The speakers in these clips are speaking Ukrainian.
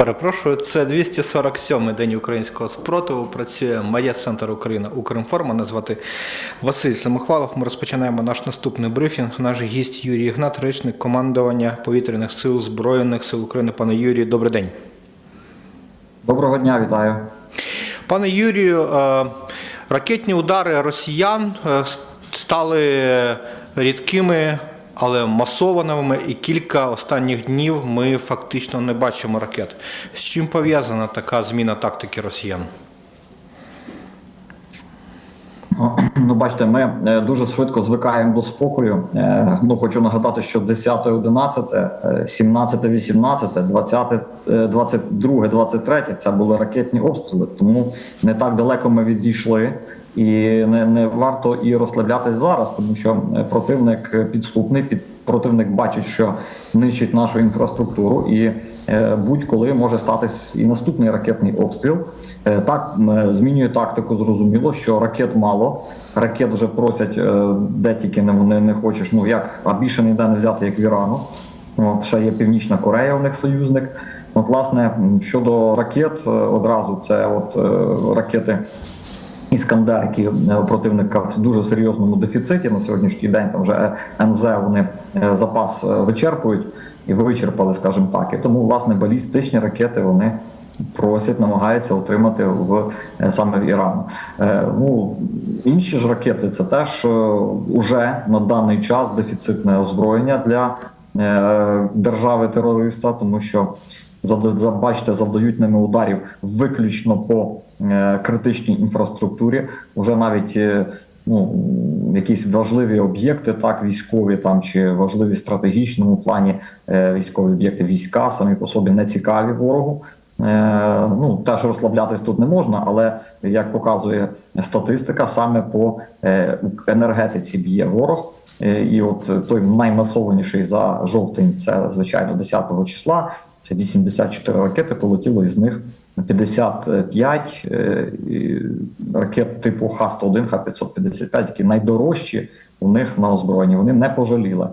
Перепрошую, це 247-й день українського спротиву. Працює моє центр Україна Укрінформ. Мене звати Василь Самохвалов. Ми розпочинаємо наш наступний брифінг. Наш гість Юрій Ігнат, речник командування повітряних сил Збройних сил України. Пане Юрію, добрий день. Доброго дня, вітаю. Пане Юрію, е, ракетні удари росіян е, стали рідкими, але масованими, і кілька останніх днів ми фактично не бачимо ракет. З чим пов'язана така зміна тактики росіян? Ну, бачите, ми е, дуже швидко звикаємо до спокою. Е, Ну, хочу нагадати, що 10, 11, е, 17, 18, 20, е, 22, 23 – це були ракетні обстріли. Тому не так далеко ми відійшли. І не, не варто і розслаблятись зараз, тому що е, противник підступний, під противник бачить, що нищить нашу інфраструктуру, і е, будь-коли може статись і наступний ракетний обстріл. Е, так змінює тактику. Зрозуміло, що ракет мало. Ракет вже просять де тільки не, не, не хочеш. Ну як а більше ніде не взяти, як в Ірану. От ще є Північна Корея, у них союзник. От, власне, щодо ракет, одразу це от ракети. Іскандер, противника в дуже серйозному дефіциті на сьогоднішній день. Там вже е, НЗ вони е, запас е, вичерпують і вичерпали, скажімо так. І тому власне балістичні ракети вони просять, намагаються отримати в саме в Іран. Ну інші ж ракети це теж уже на даний час дефіцитне озброєння для держави терориста, тому що бачите, завдають ними ударів виключно по критичній інфраструктурі. Уже навіть е, ну, якісь важливі об'єкти, так військові там чи важливі в стратегічному плані е, військові об'єкти, війська самі по собі не цікаві ворогу. Е, Ну теж розслаблятись тут не можна, але як показує статистика, саме по е, енергетиці б'є ворог. Е, І от той наймасованіший за жовтень, це звичайно 10 числа. Це 84 ракети. Полетіло із них 55 е, ракет типу Х-101, Х-555, які найдорожчі у них на озброєнні. Вони не пожаліли.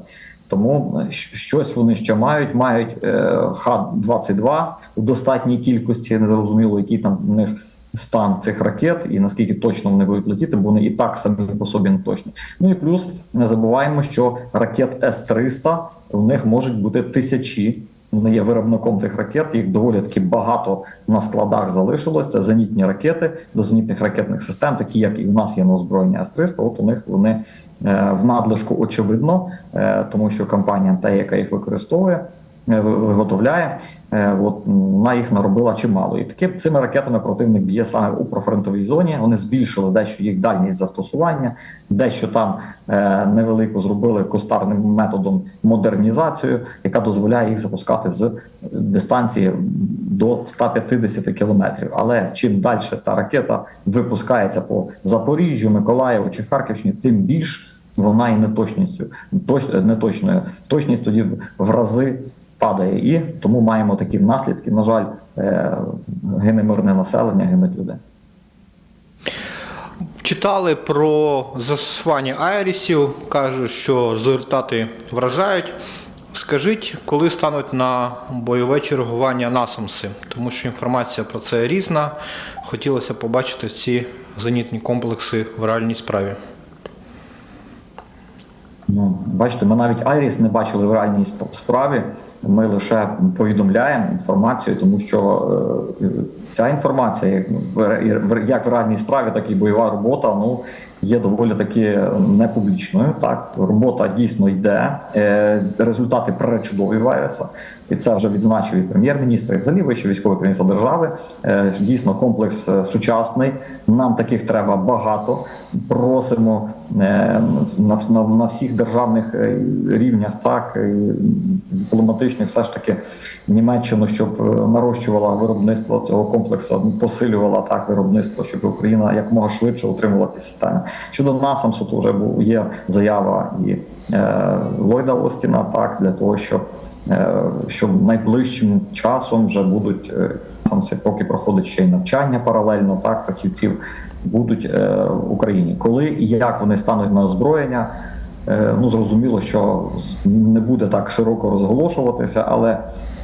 Тому е, щось вони ще мають. Мають е, Х-22 у достатній кількості. Незрозуміло, який там у них стан цих ракет і наскільки точно вони будуть летіти, бо вони і так самі по собі не точні. Ну і плюс не забуваємо, що ракет С-300 у них можуть бути тисячі. Вони є виробником тих ракет, їх доволі таки багато на складах залишилось. Це зенітні ракети до зенітних ракетних систем, такі як і в нас є на озброєнні С-300. От у них вони е, в надлишку очевидно, е, тому що компанія, та яка їх використовує, ви- виготовляє, е, от вона їх наробила чимало. І таки цими ракетами противник б'є саме у профронтовій зоні. Вони збільшили дещо їх дальність застосування, дещо там е, невелику зробили кустарним методом модернізацію, яка дозволяє їх запускати з дистанції до 150 кілометрів. Але чим далі та ракета випускається по Запоріжжю, Миколаєву чи Харківщині, тим більш вона і неточністю точ, неточною. Точність тоді в рази падає, і тому маємо такі наслідки. На жаль, гине мирне населення, гинуть люди. Читали про застосування айрісів, кажуть, що результати вражають. Скажіть, коли стануть на бойове чергування насамси, тому що інформація про це різна. Хотілося побачити ці зенітні комплекси в реальній справі. Ну, бачите, ми навіть Айріс не бачили в реальній сп- справі. Ми лише повідомляємо інформацію, тому що е, ця інформація, як як в реальній справі, так і бойова робота, ну є доволі таки непублічною. Так, робота дійсно йде. Е, результати пречудові виявляються. І це вже відзначив і прем'єр-міністр, і взагалі вище військове керівництво держави. Е, дійсно, комплекс е, сучасний. Нам таких треба багато. Просимо на, на, всіх державних рівнях, так дипломатичних, все ж таки Німеччину, щоб нарощувала виробництво цього комплексу, посилювала так виробництво, щоб Україна якомога швидше отримувала ці системи. Щодо насамсу, то вже був є заява і е, Ллойда Остіна, так для того, щоб е, щоб найближчим часом вже будуть е, самси, поки проходить ще й навчання паралельно, так фахівців будуть е, в Україні. Коли і як вони стануть на озброєння, ну зрозуміло, що не буде так широко розголошуватися, але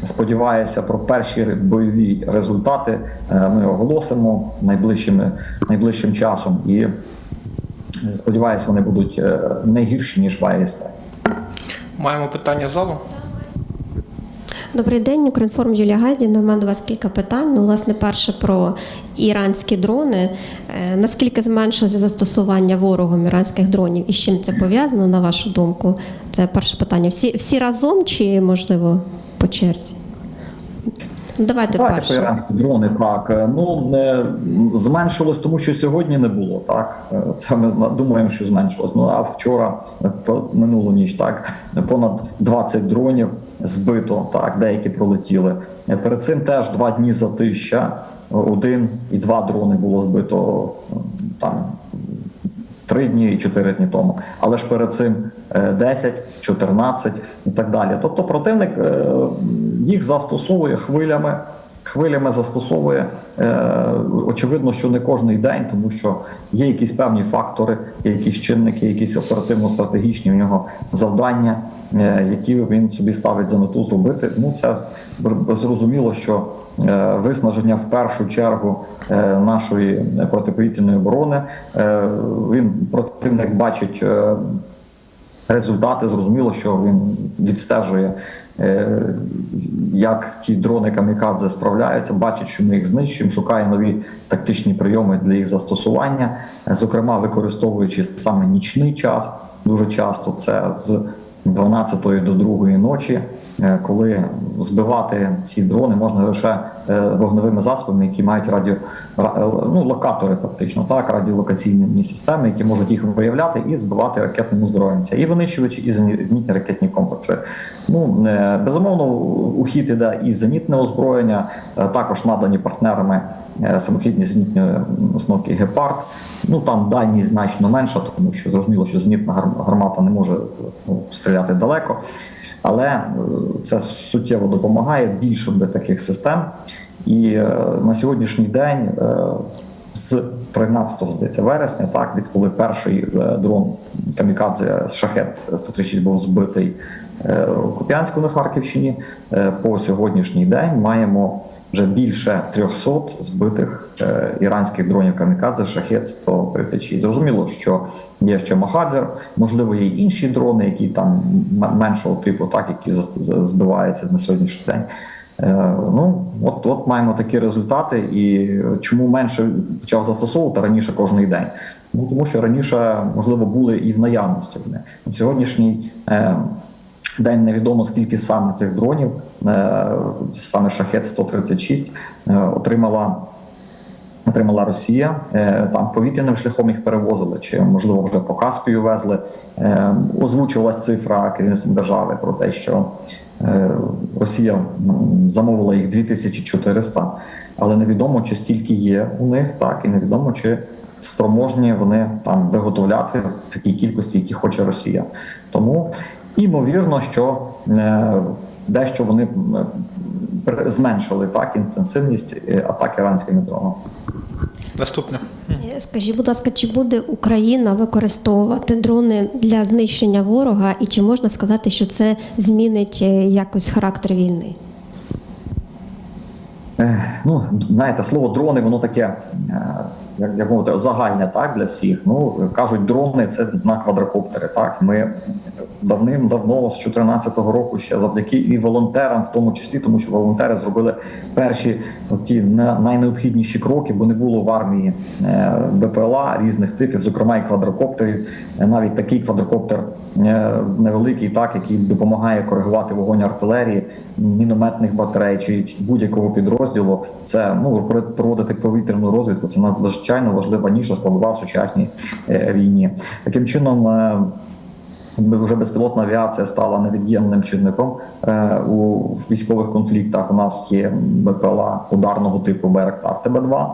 сподіваюся, про перші бойові результати е, ми оголосимо найближчими найближчим часом, і е, сподіваюся, вони будуть е, не гірші ніж в АЕСТ. Маємо питання залу. Добрий день, Укрінформ Юлія Гайдіна. У мене до вас кілька питань. Ну, власне, перше про іранські дрони. Е, Наскільки зменшилося застосування ворогом іранських дронів і з чим це пов'язано, на вашу думку? Це перше питання. Всі, всі разом чи, можливо, по черзі? Ну, Давайте Давайте перше. іранські дрони. Так Е, ну зменшилось, тому що сьогодні не було. Так Е, це ми думаємо, що зменшилось. Ну а вчора, минулу ніч, так понад 20 дронів збито. Так, деякі пролетіли. Е, Перед цим теж два дні затища. Один і два дрони було збито е, там три дні і чотири дні тому. Але ж перед цим е, 10, 14 і так далі. Тобто противник е, їх застосовує хвилями. Хвилями застосовує е, очевидно, що не кожний день, тому що є якісь певні фактори, якісь чинники, якісь оперативно-стратегічні у нього завдання, е, які він собі ставить за мету зробити. Ну це зрозуміло, що е, виснаження в першу чергу е, нашої протиповітряної оборони. Е, Він противник бачить е, результати. Зрозуміло, що він відстежує, е, як ті дрони камікадзе справляються, бачить, що ми їх знищуємо, шукає нові тактичні прийоми для їх застосування, Е, зокрема використовуючи саме нічний час. Дуже часто це з 12 до 2 ночі, коли збивати ці дрони можна лише е, вогневими засобами, які мають радіо е, ну, локатори, фактично, так, радіолокаційні системи, які можуть їх виявляти і збивати ракетним озброєнням. І винищувачі, і зенітні ракетні комплекси. Ну е, безумовно, у хід іде і зенітне озброєння, е, також надані партнерами е, самохідні зенітні м, установки Гепард. Ну там дальність значно менша, тому що зрозуміло, що зенітна гар- гармата не може ну, стріляти далеко. Але е, це суттєво допомагає більше би таких систем. І е, на сьогоднішній день, е, з 13 здається, вересня, так відколи перший дрон камікадзе шахет 136 був збитий у Куп'янську на Харківщині, по сьогоднішній день маємо вже більше 300 збитих е, іранських дронів камікадзе шахет 136. Зрозуміло, що є ще Махаджер, можливо, є інші дрони, які там меншого типу, так які збиваються на сьогоднішній день. Е, Ну, от, от маємо такі результати. І чому менше почав застосовувати раніше кожний день? Ну тому що раніше, можливо, були і в наявності вони. Сьогоднішній е, день невідомо скільки саме цих дронів, е, саме шахет 136 е, отримала. Отримала Росія Е, там повітряним шляхом їх перевозили, чи можливо вже по Каспію везли. Озвучувалась цифра керівництвом держави про те, що Росія замовила їх 2400, але невідомо, чи стільки є у них, так і невідомо, чи спроможні вони там виготовляти в такій кількості, які хоче Росія. Тому імовірно, що е, дещо вони зменшили так інтенсивність е, атак іранськими дронами. Наступне. Е, Скажіть, будь ласка, чи буде Україна використовувати дрони для знищення ворога, і чи можна сказати, що це змінить е, якось характер війни? Е, Ну, знаєте, слово дрони, воно таке, е, як, як мовити, загальне так для всіх. Ну кажуть, дрони це на квадрокоптери. Так, ми давним-давно з 2014 року ще завдяки і волонтерам, в тому числі, тому що волонтери зробили перші ті на- найнеобхідніші кроки, бо не було в армії е, БПЛА різних типів, зокрема і квадрокоптерів. Е, Навіть такий квадрокоптер е, невеликий, так який допомагає коригувати вогонь артилерії, мінометних батарей чи будь-якого підрозділу. Це ну проводити повітряну розвідку. Це надзвичайно важлива ніша складова в сучасній війні. Таким чином. Вже безпілотна авіація стала невід'ємним чинником е, у військових конфліктах. У нас є БПЛА ударного типу Байрактар ТБ-2.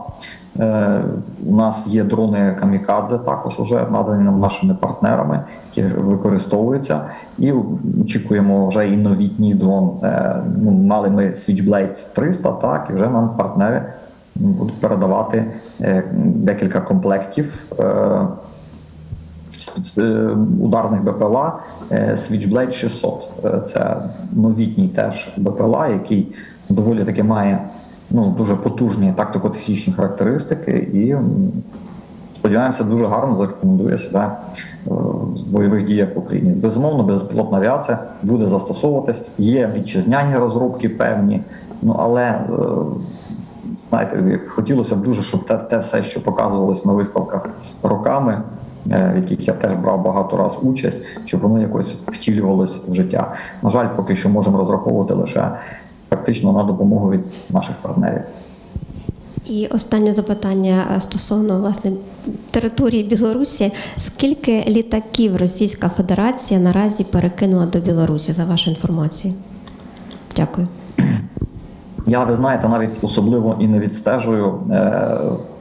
Е, у нас є дрони Камікадзе, також уже надані нам нашими партнерами, які використовуються. І очікуємо вже і новітній дрон. Е, ну, мали ми Switchblade 300, так і вже нам партнери будуть передавати декілька комплектів. Е, ударних БПЛА е, Switchblade 600. Е, Це новітній теж БПЛА, який доволі таки має ну, дуже потужні тактико-технічні характеристики і сподіваємося, дуже гарно зарекомендує себе в бойових діях в Україні. Безумовно, безпілотна авіація буде застосовуватись. Є вітчизняні розробки певні, ну але знаєте, хотілося б дуже, щоб те, те все, що показувалось на виставках роками, в яких я теж брав багато раз участь, щоб воно якось втілювалось в життя. На жаль, поки що можемо розраховувати лише фактично на допомогу від наших партнерів. І останнє запитання е, стосовно власне території Білорусі. Скільки літаків Російська Федерація наразі перекинула до Білорусі за вашу інформацію? Дякую. Я, ви знаєте, навіть особливо і не відстежую.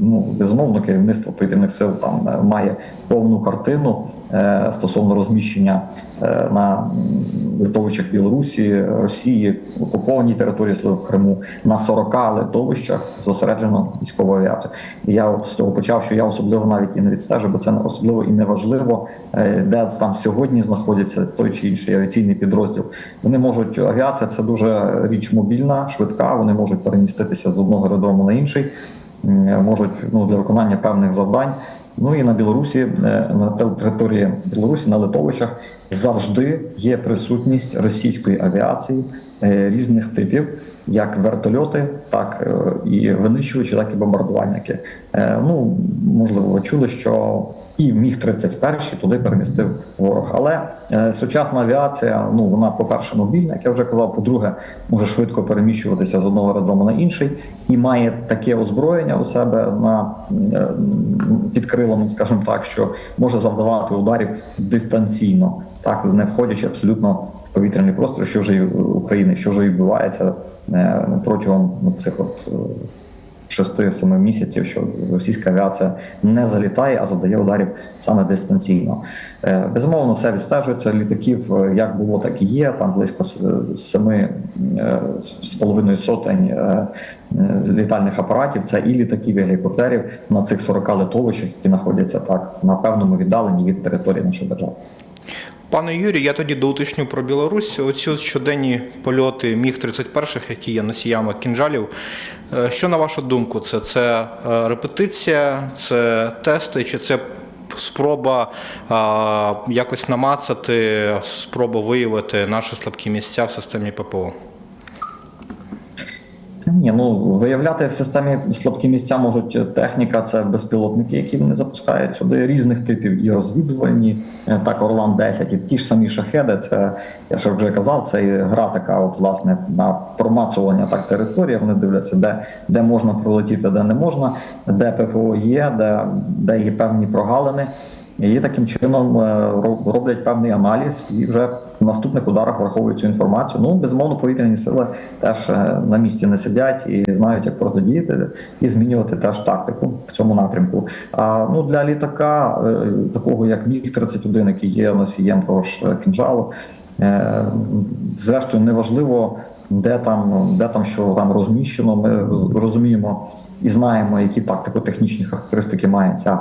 Ну, безумовно, керівництво повітряних сил там е, має повну картину е, стосовно розміщення е, на литовищах Білорусі, Росії, окупованій території Криму на 40 литовищах зосереджено військова авіація. І я от з цього почав, що я особливо навіть і не відстежу, бо це особливо і не важливо, е, де там сьогодні знаходиться той чи інший авіаційний підрозділ. Вони можуть авіація це дуже річ мобільна, швидка. Вони можуть переміститися з одного аеродрому на інший, можуть ну для виконання певних завдань. Ну і на Білорусі, е, на те- території Білорусі, на литовищах завжди є присутність російської авіації е, різних типів, як вертольоти, так е, і винищувачі, так і бомбардувальники. Ну можливо, ви чули, що і міг 31 туди перемістив ворог. Але е, сучасна авіація, ну вона, по-перше, мобільна, як я вже казав, по-друге, може швидко переміщуватися з одного аеродрому на інший, і має таке озброєння у себе на е, під крилами, скажімо так, що може завдавати ударів дистанційно, так не входячи абсолютно в повітряний простір, що вже і в України, що вже і відбувається е, протягом цих от. Е, 6-7 місяців, що російська авіація не залітає, а завдає ударів саме дистанційно. Е, Безумовно, все відстежується. Літаків е, як було, так і є. Там близько с- семи е, з половиною сотень літальних апаратів. Це і літаків, і гелікоптерів на цих 40 литовищах, які знаходяться так на певному віддаленні від території нашої держави. Пане Юрію, я тоді доуточню про Білорусь. Оці щоденні польоти Міг-31, які є носіями кінжалів. Е, Що на вашу думку, це, це е, репетиція, це тести, чи це спроба а, якось намацати, спроба виявити наші слабкі місця в системі ППО? Ні, ну виявляти в системі слабкі місця можуть техніка, це безпілотники, які вони запускають сюди різних типів, і розвідувальні, е, так Орлан 10 і ті ж самі шахеди. Це я ж вже казав, це і гра така, от власне на промацування так території. Вони дивляться, де, де можна пролетіти, де не можна, де ППО є, де, де є певні прогалини. І таким чином е, роблять певний аналіз і вже в наступних ударах враховують цю інформацію. Ну, безумовно, повітряні сили теж е, на місці не сидять і знають, як протидіяти і змінювати теж тактику в цьому напрямку. А ну для літака, е, такого як Міг 31 який є носієм того ж кінжалу, зрештою неважливо. Де там, де там що там розміщено, ми розуміємо і знаємо, які тактико-технічні характеристики має ця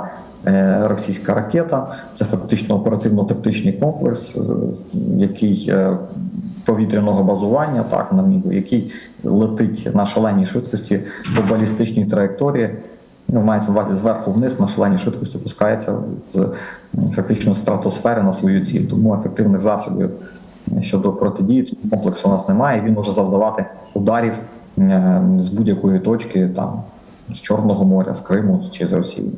російська ракета. Це фактично оперативно-тактичний комплекс, е, який е, повітряного базування, так на мігу, який летить на шаленій швидкості по балістичній траєкторії. Ну, мається на увазі зверху вниз на шаленій швидкості опускається з фактично стратосфери на свою ціль. Тому ефективних засобів щодо протидії цього комплексу у нас немає. Він може завдавати ударів е, з будь-якої точки, там з Чорного моря, з Криму чи з Росії.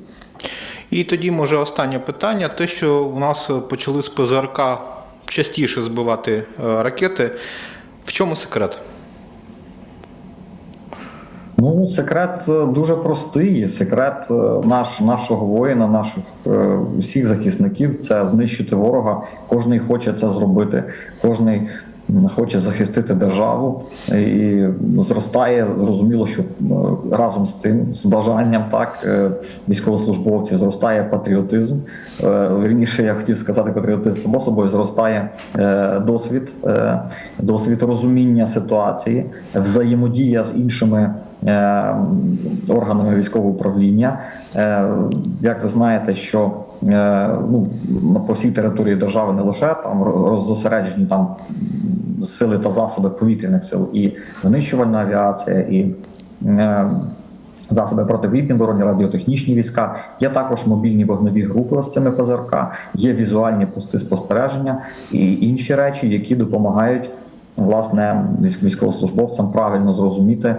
І тоді, може, останнє питання: те, що у нас почали з ПЗРК частіше збивати е, ракети. В чому секрет? Ну, секрет е, дуже простий. Секрет е, наш, нашого воїна, наших усіх захисників це знищити ворога. Кожний хоче це зробити, кожний хоче захистити державу і зростає. Зрозуміло, що е, разом з тим, з бажанням так е, військовослужбовців зростає патріотизм. Е, Вірніше, я хотів сказати, патріотизм само собою зростає досвід, досвід розуміння ситуації, взаємодія з іншими органами військового управління. Як ви знаєте, що ну, по всій території держави не лише там ро- роззосереджені там сили та засоби повітряних сил, і винищувальна авіація, і е, засоби оборони, радіотехнічні війська. Є також мобільні вогневі групи з цими ПЗРК, є візуальні пости спостереження і інші речі, які допомагають власне військ- військовослужбовцям правильно зрозуміти.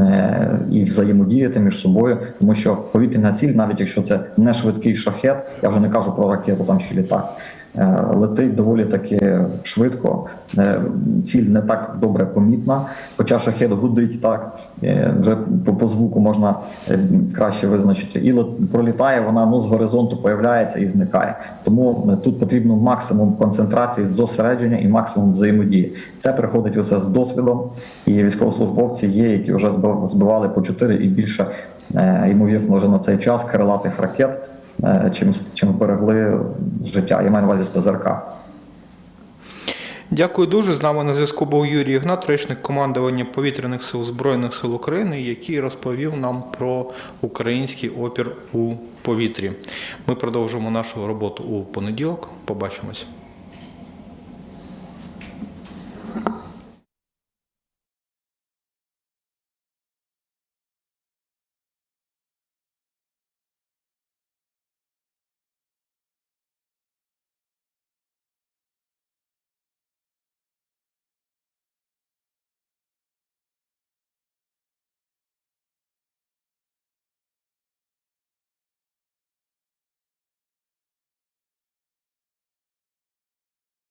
е, І взаємодіяти між собою, тому що повітряна ціль, навіть якщо це не швидкий шахет, я вже не кажу про ракету там чи літак, летить доволі таки швидко. Е, Ціль не так добре помітна, хоча шахет гудить так, е, вже по, звуку можна е, краще визначити. І пролітає вона ну, з горизонту, появляється і зникає. Тому е, тут потрібно максимум концентрації, зосередження і максимум взаємодії. Це приходить усе з досвідом, і військовослужбовці є, які вже збив- збивали по 4 і більше, е, ймовірно, вже на цей час крилатих ракет, е, чим, чим берегли життя. Я маю на увазі з ПЗРК. Дякую дуже. З нами на зв'язку був Юрій Ігнат, речник командування повітряних сил Збройних сил України, який розповів нам про український опір у повітрі. Ми продовжимо нашу роботу у понеділок. Побачимось.